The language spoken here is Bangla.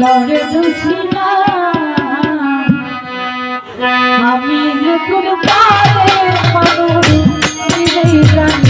লড়ে বুঝি না আমি নতুন পারে পাবো নিজেই জানি